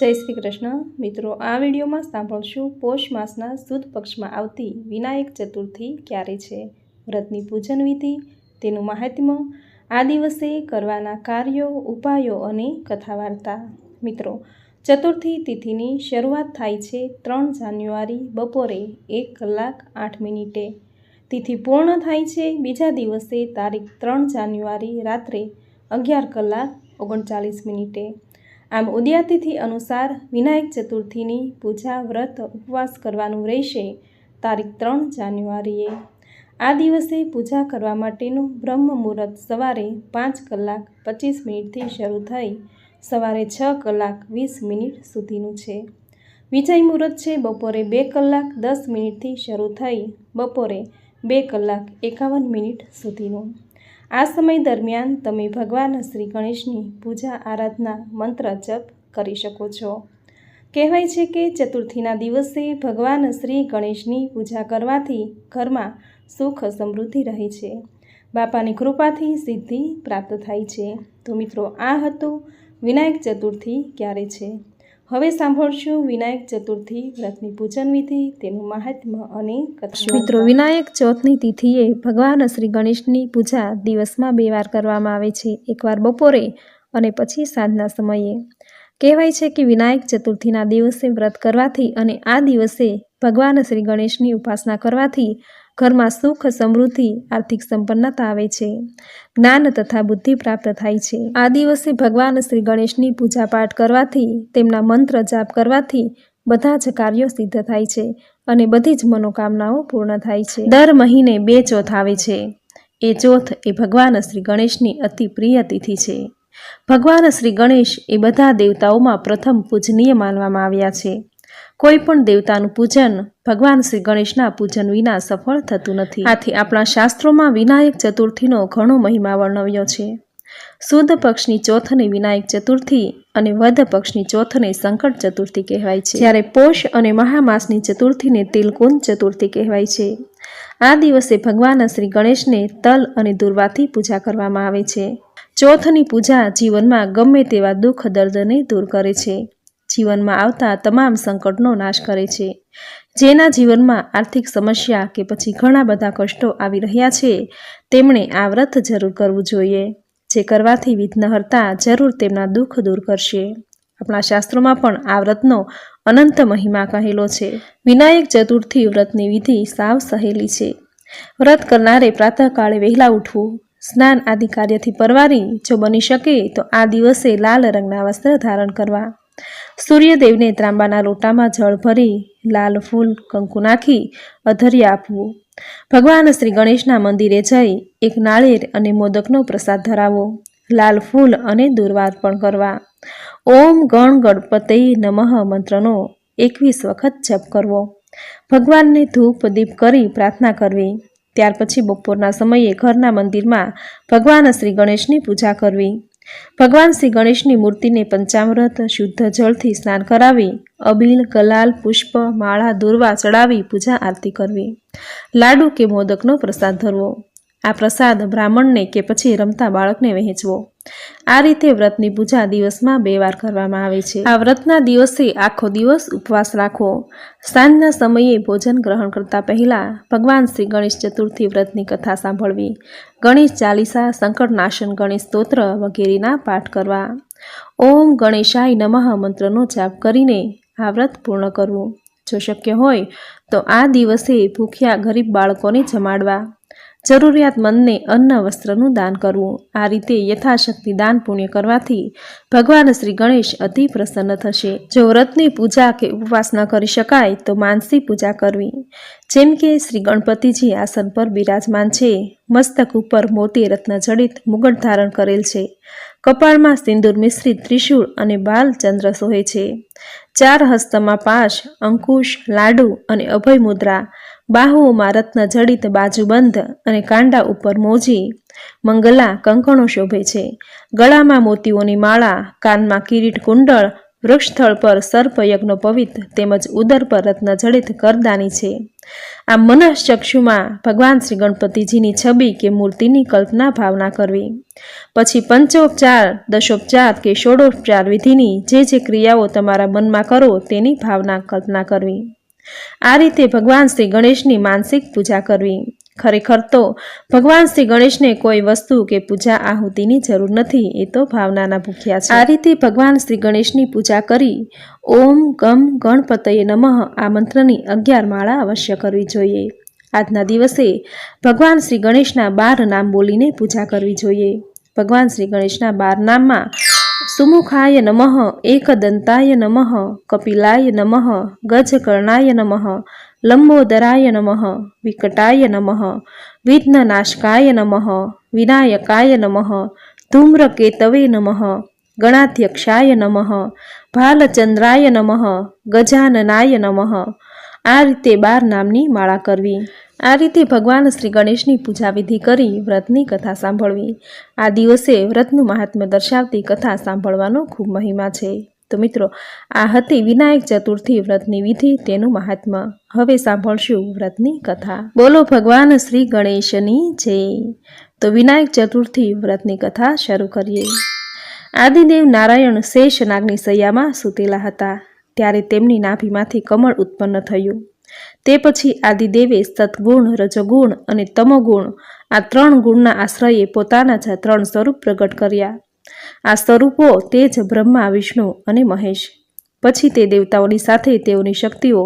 જય શ્રી કૃષ્ણ. મિત્રો, આ વિડીયોમાં સાંભળશું પોષ માસના સુદ પક્ષમાં આવતી વિનાયક ચતુર્થી ક્યારે છે? વ્રતની પૂજન વિધિ, તેનું મહાત્મ્ય, આ દિવસે કરવાના કાર્યો, ઉપાયો અને કથા વાર્તા મિત્રો, ચતુર્થી તિથિની શરૂઆત થાય છે ત્રણ જાન્યુઆરી બપોરે એક કલાક આઠ મિનિટે. તિથિ પૂર્ણ થાય છે બીજા દિવસે તારીખ ત્રણ જાન્યુઆરી રાત્રે અગિયાર કલાક ઓગણચાલીસ મિનિટે. આમ ઉદયાતિથિ અનુસાર વિનાયક ચતુર્થીની પૂજા, વ્રત, ઉપવાસ કરવાનું રહેશે. તારીખ ત્રણ જાન્યુઆરીએ. આ દિવસે પૂજા કરવા માટેનું બ્રહ્મ મુહૂર્ત સવારે પાંચ કલાક પચીસ મિનિટથી શરૂ થઈ સવારે છ કલાક વીસ મિનિટ સુધીનું છે. વિજય મુહૂર્ત છે બપોરે બે કલાક દસ મિનિટથી શરૂ થઈ બપોરે બે કલાક એકાવન મિનિટ સુધીનું. આ સમય દરમિયાન તમે ભગવાન શ્રી ગણેશની પૂજા આરાધના મંત્ર જપ કરી શકો છો. કહેવાય છે કે ચતુર્થીના દિવસે ભગવાન શ્રી ગણેશની પૂજા કરવાથી ઘરમાં સુખ સમૃદ્ધિ રહે છે. બાપાની કૃપાથી સિદ્ધિ પ્રાપ્ત થાય છે. તો મિત્રો, આ હતું વિનાયક ચતુર્થી ક્યારે છે? હવે સાંભળશું વિનાયક ચતુર્થી વ્રતની પૂજન વિધિ તેનું મહાત્મ્ય અને કથા મિત્રો વિનાયક ચોથની તિથિએ ભગવાન શ્રી ગણેશની પૂજા દિવસમાં બે વાર કરવામાં આવે છે. એકવાર બપોરે અને પછી સાંજના સમયે. કહેવાય છે કે વિનાયક ચતુર્થીના દિવસે વ્રત કરવાથી અને આ દિવસે ભગવાન શ્રી ગણેશની ઉપાસના કરવાથી ઘરમાં સુખ, સમૃદ્ધિ, આર્થિક સંપન્નતા આવે છે. જ્ઞાન તથા બુદ્ધિ પ્રાપ્ત થાય છે. આ દિવસે ભગવાન શ્રી ગણેશની પૂજાપાઠ કરવાથી, તેમના મંત્ર જાપ કરવાથી બધા જ કાર્યો સિદ્ધ થાય છે અને બધી જ મનોકામનાઓ પૂર્ણ થાય છે. દર મહિને બે ચોથ આવે છે. એ ચોથ એ ભગવાન શ્રી ગણેશની અતિ પ્રિય તિથિ છે. ભગવાન શ્રી ગણેશ એ બધા દેવતાઓમાં પ્રથમ પૂજનીય માનવામાં આવ્યા છે. કોઈ પણ દેવતાનું પૂજન ભગવાન શ્રી ગણેશના પૂજન વિના સફળ થતું નથી. આથી આપણા શાસ્ત્રોમાં વિનાયક ચતુર્થીનો ઘણો મહિમા વર્ણવ્યો છે. સુદ પક્ષની ચોથને વિનાયક ચતુર્થી અને વધ પક્ષની ચોથને સંકટ ચતુર્થી કહેવાય છે. જ્યારે પોષ અને મહામાસની ચતુર્થીને તિલકુંજ ચતુર્થી કહેવાય છે. આ દિવસે ભગવાન શ્રી ગણેશને તલ અને દુર્વાથી પૂજા કરવામાં આવે છે. ચોથની પૂજા જીવનમાં ગમે તેવા દુઃખ દર્દને દૂર કરે છે. જીવનમાં આવતા તમામ સંકટનો નાશ કરે છે. જેના જીવનમાં આર્થિક સમસ્યા કે પછી ઘણા બધા કષ્ટો આવી રહ્યા છે, તેમણે આ વ્રત જરૂર કરવું જોઈએ. જે કરવાથી વિઘ્નહર્તા જરૂર તેમના દુઃખ દૂર કરશે. આપણા શાસ્ત્રોમાં પણ આ વ્રતનો અનંત મહિમા કહેલો છે. વિનાયક ચતુર્થી વ્રતની વિધિ સાવ સહેલી છે. વ્રત કરનારે પ્રાતઃકાળે વહેલા ઉઠવું, સ્નાન આદિ કાર્યથી પરવારી, જો બની શકે તો આ દિવસે લાલ રંગના વસ્ત્ર ધારણ કરવા. સૂર્યદેવને ત્રાંબાના લોટામાં જળ ભરી લાલ ફૂલ, કંકુ નાખી અધર્ય આપવું. ભગવાન શ્રી ગણેશના મંદિરે જઈ એક નાળેર અને મોદકનો પ્રસાદ ધરાવો. લાલ ફૂલ અને દુર્વાર્પણ કરવા. ઓમ ગણ ગણપતે નમઃ મંત્રનો એકવીસ વખત જપ કરવો. ભગવાનને ધૂપ, દીપ કરી પ્રાર્થના કરવી. ત્યાર પછી બપોરના સમયે ઘરના મંદિરમાં ભગવાન શ્રી ગણેશની પૂજા કરવી. ભગવાન શ્રી ગણેશની મૂર્તિને પંચામૃત, શુદ્ધ જળથી સ્નાન કરાવી, અબીલ, કલાલ, પુષ્પ, માળા, દુર્વા ચડાવી પૂજા આરતી કરવી. લાડુ કે મોદકનો પ્રસાદ ધરવો. આ પ્રસાદ બ્રાહ્મણને કે પછી રમતા બાળકને વહેંચવો. આ રીતે વ્રતની પૂજા દિવસમાં બે વાર કરવામાં આવે છે. આ વ્રતના દિવસે આખો દિવસ ઉપવાસ રાખવો સાંજના સમયે ભોજન ગ્રહણ કરતા પહેલા ભગવાન શ્રી ગણેશ ચતુર્થી વ્રતની કથા સાંભળવી. ગણેશ ચાલીસા સંકટનાશન ગણેશ સ્તોત્ર વગેરેના પાઠ કરવા. ઓમ ગણેશાય નમઃ મંત્રનો જાપ કરીને આ વ્રત પૂર્ણ કરવું. જો શક્ય હોય તો આ દિવસે ભૂખ્યા ગરીબ બાળકોને જમાડવા. જરૂરિયાતમંદને અન્ન વસ્ત્રનું દાન કરવું. આ રીતે યથાશક્તિ દાન પુણ્ય કરવાથી ભગવાન શ્રી ગણેશ અતિ પ્રસન્ન થશે. જો વ્રતની પૂજા કે ઉપવાસ ન કરી શકાય, તો માનસી પૂજા કરવી. જેમ કે શ્રી ગણપતિજી આસન પર બિરાજમાન છે. મસ્તક ઉપર મોતી રત્ન જડિત મુગટ ધારણ કરેલ છે. કપાળમાં સિંદૂર મિશ્રિત ત્રિશૂળ અને બાલ ચંદ્ર સોહે છે. ચાર હસ્તમાં પાશ, અંકુશ, લાડુ અને અભય મુદ્રા બાહુઓમાં રત્ન જડિત બાજુબંધ અને કાંડા ઉપર મોજી. મંગલા કંકણો શોભે છે. ગળામાં મોતીઓની માળા, કાનમાં કિરીટ કુંડળ વૃક્ષસ્થળ પર સર્પયજ્ઞ પવિત તેમજ ઉદર પર રત્ન જડિત કરદાની છે. આ મનઃચક્ષુમાં ભગવાન શ્રી ગણપતિજીની છબી કે મૂર્તિની કલ્પના ભાવના કરવી. પછી પંચોપચાર, દશોપચાર કે ષોડોપચાર વિધિની જે જે ક્રિયાઓ તમારા મનમાં કરો તેની ભાવના કલ્પના કરવી. આ રીતે ભગવાન શ્રી ગણેશની માનસિક પૂજા કરવી. ખરેખર તો ભગવાન શ્રી ગણેશને કોઈ વસ્તુ કે પૂજા આહુતિની જરૂર નથી, એ તો ભાવનાના ભૂખ્યા છે. આ રીતે ભગવાન શ્રી ગણેશની પૂજા કરી ઓમ ગમ ગણપતયે નમઃ આ મંત્રની અગિયાર માળા અવશ્ય કરવી જોઈએ. આજના દિવસે ભગવાન શ્રી ગણેશના બાર નામ બોલીને પૂજા કરવી જોઈએ. ભગવાન શ્રી ગણેશના બાર નામમાં સુમુખાય નમઃ, એકદંતાય નમઃ, કપિલાય નમઃ, ગજકર્ણાય નમઃ, લંબોદરાય નમઃ, વિકટાય નમઃ, વિઘ્નનાશકાય નમઃ, વિનાયકાય નમઃ, ધૂમ્રકેતવે નમઃ, ગણાધ્યક્ષાય નમઃ, ભાલચંદ્રાય નમઃ, ગજાનનાય નમઃ આ રીતે બાર નામની માળા કરવી. આ રીતે ભગવાન શ્રી ગણેશની પૂજા વિધિ કરી વ્રતની કથા સાંભળવી. આ દિવસે વ્રતનું મહાત્મ્ય દર્શાવતી કથા સાંભળવાનો ખૂબ મહિમા છે. તો મિત્રો, આ હતી વિનાયક ચતુર્થી વ્રતની વિધિ, તેનું મહાત્મ્ય. હવે સાંભળશું વ્રતની કથા. બોલો ભગવાન શ્રી ગણેશની જય. તો વિનાયક ચતુર્થી વ્રતની કથા શરૂ કરીએ. આદિદેવ નારાયણ શેષ નાગની સૈયામાં સૂતેલા હતા. ત્યારે તેમની નાભીમાંથી કમળ ઉત્પન્ન થયું. તે પછી આદિદેવે સતગુણ રજગુણ અને તમોગુણ આ ત્રણ ગુણના આશ્રયે પોતાના જ ત્રણ સ્વરૂપ પ્રગટ કર્યા. આ સ્વરૂપો તે જ બ્રહ્મા, વિષ્ણુ અને મહેશ. પછી તે દેવતાઓની સાથે તેઓની શક્તિઓ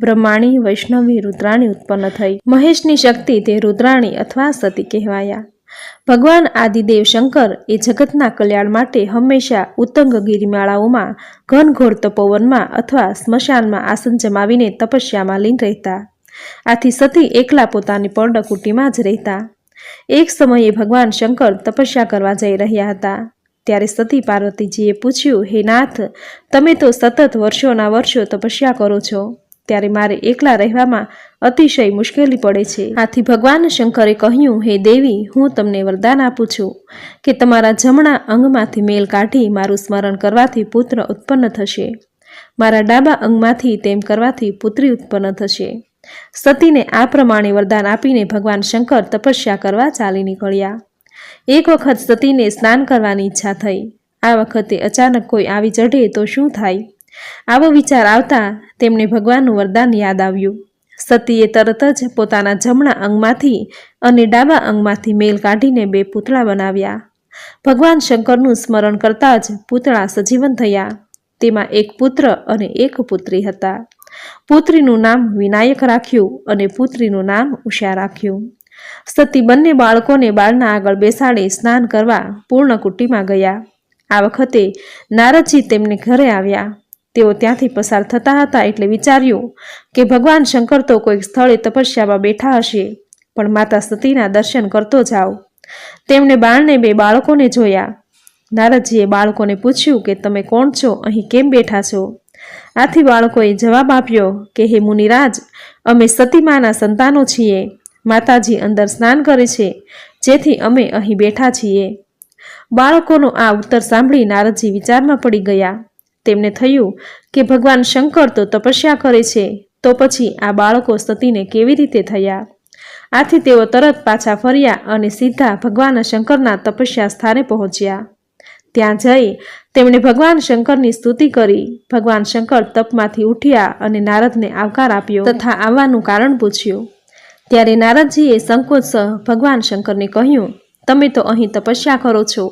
બ્રહ્માણી, વૈષ્ણવી, રુદ્રાણી ઉત્પન્ન થઈ. મહેશની શક્તિ તે રુદ્રાણી અથવા સતી કહેવાયા. ભગવાન આદિદેવ શંકર એ જગતના કલ્યાણ માટે હંમેશા ઉત્તંગ ગિરિમાળાઓમાં ઘનઘોર તપોવનમાં અથવા સ્મશાનમાં આસન જમાવીને તપસ્યામાં લીન રહેતા. આથી સતી એકલા પોતાની પર્ણકુટીમાં જ રહેતા. એક સમયે ભગવાન શંકર તપસ્યા કરવા જઈ રહ્યા હતા. ત્યારે સતી પાર્વતીજીએ પૂછ્યું, હે નાથ, તમે તો સતત વર્ષોના વર્ષો તપસ્યા કરો છો. ત્યારે મારે એકલા રહેવામાં અતિશય મુશ્કેલી પડે છે. આથી ભગવાન શંકરે કહ્યું, હે દેવી, હું તમને વરદાન આપું છું કે તમારા જમણા અંગમાંથી મેલ કાઢી મારું સ્મરણ કરવાથી પુત્ર ઉત્પન્ન થશે. મારા ડાબા અંગમાંથી તેમ કરવાથી પુત્રી ઉત્પન્ન થશે. સતીને આ પ્રમાણે વરદાન આપીને ભગવાન શંકર તપસ્યા કરવા ચાલી નીકળ્યા. એક વખત સતીને સ્નાન કરવાની ઈચ્છા થઈ. આ વખતે અચાનક કોઈ આવી ચઢે તો શું થાય? આવો વિચાર આવતા તેમને ભગવાનનું વરદાન યાદ આવ્યું. સતીએ તરત જ પોતાના જમણા અંગમાંથી અને ડાબા અંગમાંથી મેલ કાઢીને બે પૂતળા બનાવ્યા. ભગવાન શંકરનું સ્મરણ કરતા જ પૂતળા સજીવન થયા. તેમાં એક પુત્ર અને એક પુત્રી હતા. પુત્રીનું નામ વિનાયક રાખ્યું અને પુત્રીનું નામ ઉષા રાખ્યું. સતી બંને બાળકોને બાળના આગળ બેસાડી સ્નાન કરવા પૂર્ણ કુટીમાં ગયા. આ વખતે નારદજી તેમને ઘરે આવ્યા. તેઓ ત્યાંથી પસાર થતા હતા એટલે વિચાર્યું કે ભગવાન શંકર તો કોઈક સ્થળે તપસ્યામાં બેઠા હશે, પણ માતા સતીના દર્શન કરતો જાઓ. તેમણે બાળને બે બાળકોને જોયા. નારદજીએ બાળકોને પૂછ્યું કે તમે કોણ છો? અહીં કેમ બેઠા છો? આથી બાળકોએ જવાબ આપ્યો કે, હે મુનિરાજ, અમે સતીમાના સંતાનો છીએ. માતાજી અંદર સ્નાન કરે છે, જેથી અમે અહીં બેઠા છીએ. બાળકોનો આ ઉત્તર સાંભળી નારદજી વિચારમાં પડી ગયા. તેમને થયું કે ભગવાન શંકર તો તપસ્યા કરે છે, તો પછી આ બાળકો સતીને કેવી રીતે થયા? આથી તેઓ તરત પાછા ફર્યા અને સીધા ભગવાન શંકરના તપસ્યા સ્થાને પહોંચ્યા. ત્યાં જઈ તેમણે ભગવાન શંકરની સ્તુતિ કરી. ભગવાન શંકર તપમાંથી ઉઠ્યા અને નારદને આવકાર આપ્યો તથા આવવાનું કારણ પૂછ્યું. ત્યારે નારદજીએ સંકોચ ભગવાન શંકરને કહ્યું, તમે તો અહીં તપસ્યા કરો છો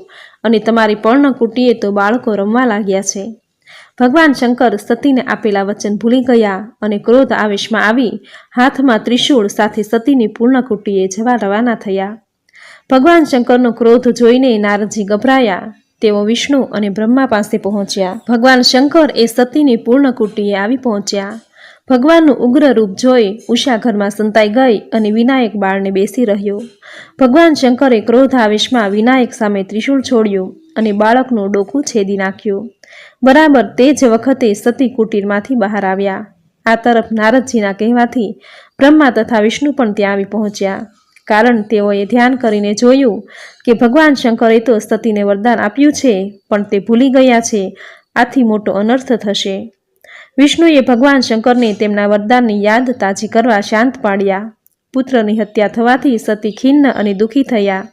અને તમારી પર્ણકુટીએ તો બાળકો રમવા લાગ્યા છે. ભગવાન શંકર સતીને આપેલા વચન ભૂલી ગયા અને ક્રોધ આવેશમાં આવી હાથમાં ત્રિશૂળ સાથે સતીની પૂર્ણકુટીએ જવા રવાના થયા. ભગવાન શંકરનો ક્રોધ જોઈને નારદજી ગભરાયા. તેઓ વિષ્ણુ અને બ્રહ્મા પાસે પહોંચ્યા. ભગવાન શંકર એ સતીની પૂર્ણકુટીએ આવી પહોંચ્યા. ભગવાનનું ઉગ્ર રૂપ જોઈ ઉષા ઘરમાં સંતાઈ ગઈ અને વિનાયક બાળને બેસી રહ્યો. ભગવાન શંકરે ક્રોધ આવેશમાં વિનાયક સામે ત્રિશૂળ છોડ્યું. અને બાળકનું ડોકું છેદી નાખ્યું. બરાબર તે જ વખતે સતી કુટીરમાંથી બહાર આવ્યા. આ તરફ નારદજીના કહેવાથી બ્રહ્મા તથા વિષ્ણુ પણ ત્યાં આવી પહોંચ્યા. કારણ તેઓએ ધ્યાન કરીને જોયું કે ભગવાન શંકરે તો સતીને વરદાન આપ્યું છે, પણ તે ભૂલી ગયા છે. આથી મોટો અનર્થ થશે. વિષ્ણુએ ભગવાન શંકરને તેમના વરદાનની યાદ તાજી કરવા શાંત પાડ્યા. પુત્રની હત્યા થવાથી સતી ખિન્ન અને દુઃખી થયા.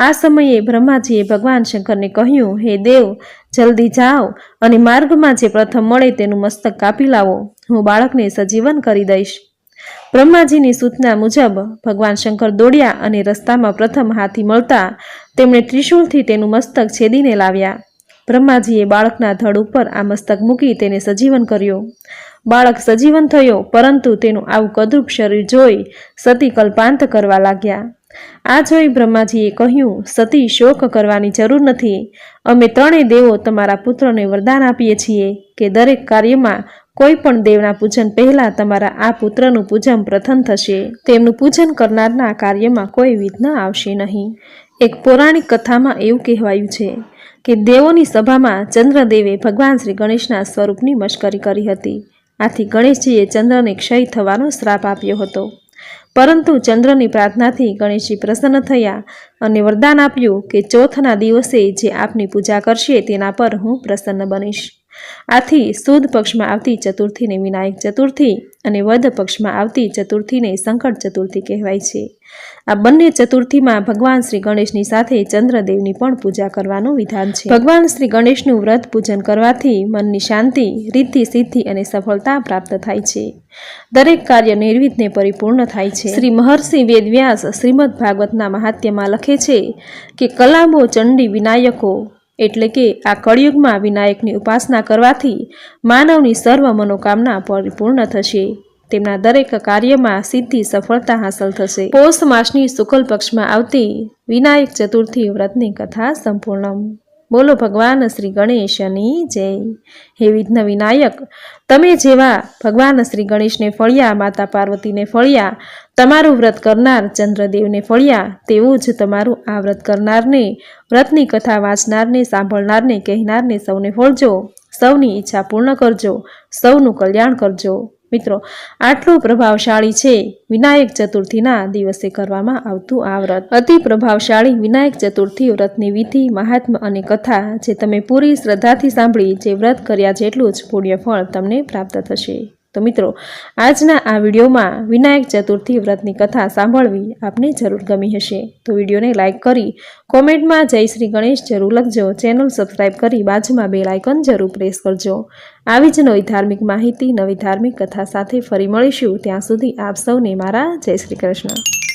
આ સમયે બ્રહ્માજીએ ભગવાન શંકરને કહ્યું, હે દેવ, જલ્દી જાઓ અને માર્ગમાં જે પ્રથમ મળે તેનું મસ્તક કાપી લાવો. હું બાળકને સજીવન કરી દઈશ. બ્રહ્માજીની સૂચના મુજબ ભગવાન શંકર દોડ્યા અને રસ્તામાં પ્રથમ હાથી મળતા તેમણે ત્રિશુળથી તેનું મસ્તક છેદીને લાવ્યા. બ્રહ્માજીએ બાળકના ધડ ઉપર આ મસ્તક મૂકી તેને સજીવન કર્યો. બાળક સજીવન થયો, પરંતુ તેનું આવું કદરૂપ શરીર જોઈ સતી કલ્પાંત કરવા લાગ્યા. આ જોઈ બ્રહ્માજીએ કહ્યું, સતી શોક કરવાની જરૂર નથી. અમે ત્રણેય દેવો તમારા પુત્રને વરદાન આપીએ છીએ કે દરેક કાર્યમાં કોઈ પણ દેવના પૂજન પહેલા તમારા આ પુત્રનું પૂજન પ્રથમ થશે. તેમનું પૂજન કરનારના કાર્યમાં કોઈ વિઘ્ન આવશે નહીં. એક પૌરાણિક કથામાં એવું કહેવાયું છે કે દેવોની સભામાં ચંદ્રદેવે ભગવાન શ્રી ગણેશના સ્વરૂપની મશ્કરી કરી હતી. આથી ગણેશજીએ ચંદ્રને ક્ષય થવાનો શ્રાપ આપ્યો હતો. પરંતુ ચંદ્રની પ્રાર્થનાથી ગણેશજી પ્રસન્ન થયા અને વરદાન આપ્યું કે ચોથના દિવસે જે આપની પૂજા કરશે તેના પર હું પ્રસન્ન બનીશ. આથી સુદ પક્ષમાં આવતી ચતુર્થીને વિનાયક ચતુર્થી અને વધ પક્ષમાં આવતી ચતુર્થીને સંકટ ચતુર્થી કહેવાય છે. આ બંને ચતુર્થીમાં ભગવાન શ્રી ગણેશની સાથે ચંદ્રદેવની પણ પૂજા કરવાનું વિધાન છે. ભગવાન શ્રી ગણેશનું વ્રત પૂજન કરવાથી મનની શાંતિ રિદ્ધિ સિદ્ધિ અને સફળતા પ્રાપ્ત થાય છે. દરેક કાર્ય નિર્વિધને પરિપૂર્ણ થાય છે. શ્રી મહર્ષિ વેદવ્યાસ શ્રીમદ ભાગવતના મહાત્યમાં લખે છે કે કલામો ચંડી વિનાયકો એટલે કે આ કળિયુગમાં વિનાયકની ઉપાસના કરવાથી માનવની સર્વ મનોકામના પરિપૂર્ણ થશે. તેમના દરેક કાર્યમાં સિદ્ધિ, સફળતા હાંસલ થશે. પોષ માસની શુક્લ પક્ષમાં આવતી વિનાયક ચતુર્થી વ્રતની કથા સંપૂર્ણ બોલો ભગવાન શ્રી ગણેશની જય. હે વિઘ્ન વિનાયક, તમે જેવા ભગવાન શ્રી ગણેશને ફળ્યા, માતા પાર્વતીને ફળ્યા, તમારું વ્રત કરનાર ચંદ્રદેવને ફળ્યા, તેવું જ તમારું આ વ્રત કરનારને, વ્રતની કથા વાંચનારને, સાંભળનારને, કહેનારને સૌને ફળજો. સૌની ઈચ્છા પૂર્ણ કરજો. સૌનું કલ્યાણ કરજો. મિત્રો, આટલું પ્રભાવશાળી છે વિનાયક ચતુર્થીના દિવસે કરવામાં આવતું આ વ્રત. અતિ પ્રભાવશાળી વિનાયક ચતુર્થી વ્રતની વિધિ, મહાત્મ્ય અને કથા જે તમે પૂરી શ્રદ્ધાથી સાંભળી, જે વ્રત કર્યા જેટલું જ પુણ્યફળ તમને પ્રાપ્ત થશે. તો મિત્રો, આજના આ વિડીયોમાં વિનાયક ચતુર્થી વ્રતની કથા સાંભળવી આપને જરૂર ગમી હશે. તો વિડીયોને લાઇક કરી, કોમેન્ટમાં જય શ્રી ગણેશ જરૂર લખજો. ચેનલ સબસ્ક્રાઇબ કરી બાજુમાં બેલ આઇકન જરૂર પ્રેસ કરજો. આવી જ નવી ધાર્મિક માહિતી, નવી ધાર્મિક કથા સાથે ફરી મળીશું. ત્યાં સુધી આપ સૌને મારા જય શ્રી કૃષ્ણ.